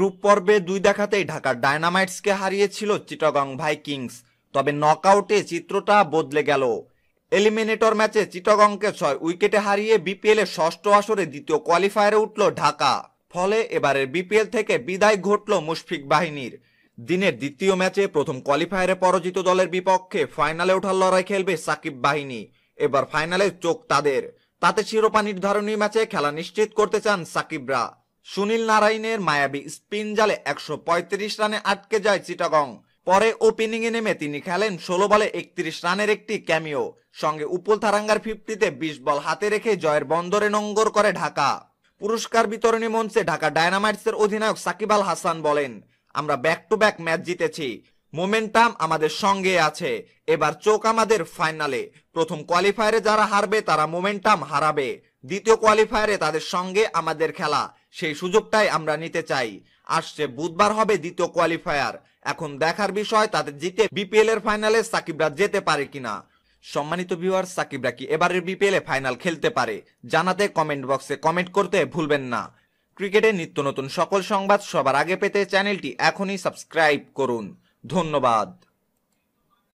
Group পর্বে দুই দেখাতেই ঢাকার ডায়নামাইটসকে হারিয়েছিল চিটাগং ভাইকিংস। তবে নকআউটে চিত্রটা বদলে গেল। এলিমিনেটর ম্যাচে চিটাগংকে ছয় উইকেটে হারিয়ে বিপিএল ষষ্ঠ আসরে দ্বিতীয় কোয়ালিফায়ারে উঠল ঢাকা। ফলে এবারের বিপিএল থেকে বিদায় ঘটল মুশফিক বাহিনীর। দিনের দ্বিতীয় ম্যাচে প্রথম কোয়ালিফায়ারে পরাজিত দলের বিপক্ষে ফাইনালে ওঠার লড়াই খেলবে সাকিব বাহিনী। এবার ফাইনালে চোখ তাদের। তাতে শিরোপা নির্ধারণী ম্যাচে খেলা নিশ্চিত করতে চান সাকিবরা। সুনীল নারায়ণের মায়াবী স্পিন জালে একশো পঁয়ত্রিশ রানে আটকে যায় চিটাগং। পরে ওপেনিং এ নেমে তিনি খেলেন ষোলো বলে একত্রিশ রানের একটি ক্যামিও। সঙ্গে উপুল থারাঙ্গার ফিফটিতে বিশ বল হাতে রেখে জয়ের বন্দরে নঙ্গর করে ঢাকা। পুরস্কার বিতরণী মঞ্চে ঢাকা ডায়নামাইটসের অধিনায়ক সাকিব আল হাসান বলেন, আমরা ব্যাক টু ব্যাক ম্যাচ জিতেছি। মোমেন্টাম আমাদের সঙ্গে আছে। এবার চোখ আমাদের ফাইনালে প্রথম কোয়ালিফায়ারে যারা হারবে, তারা মোমেন্টাম হারাবে। দ্বিতীয় কোয়ালিফায়ারে তাদের সঙ্গে আমাদের খেলা। সেই সুযোগটাই আমরা নিতে চাই। আসছে বুধবার হবে দ্বিতীয় কোয়ালিফায়ার এখন দেখার বিষয়, তাদের জিতে বিপিএল এর ফাইনালে সাকিবরা যেতে পারে কিনা। সম্মানিত ভিউয়ার সাকিবরা কি এবারের বিপিএল এ ফাইনাল খেলতে পারে? জানাতে কমেন্ট বক্সে কমেন্ট করতে ভুলবেন না। ক্রিকেটের নিত্য নতুন সকল সংবাদ সবার আগে পেতে চ্যানেলটি এখনই সাবস্ক্রাইব করুন। ধন্যবাদ।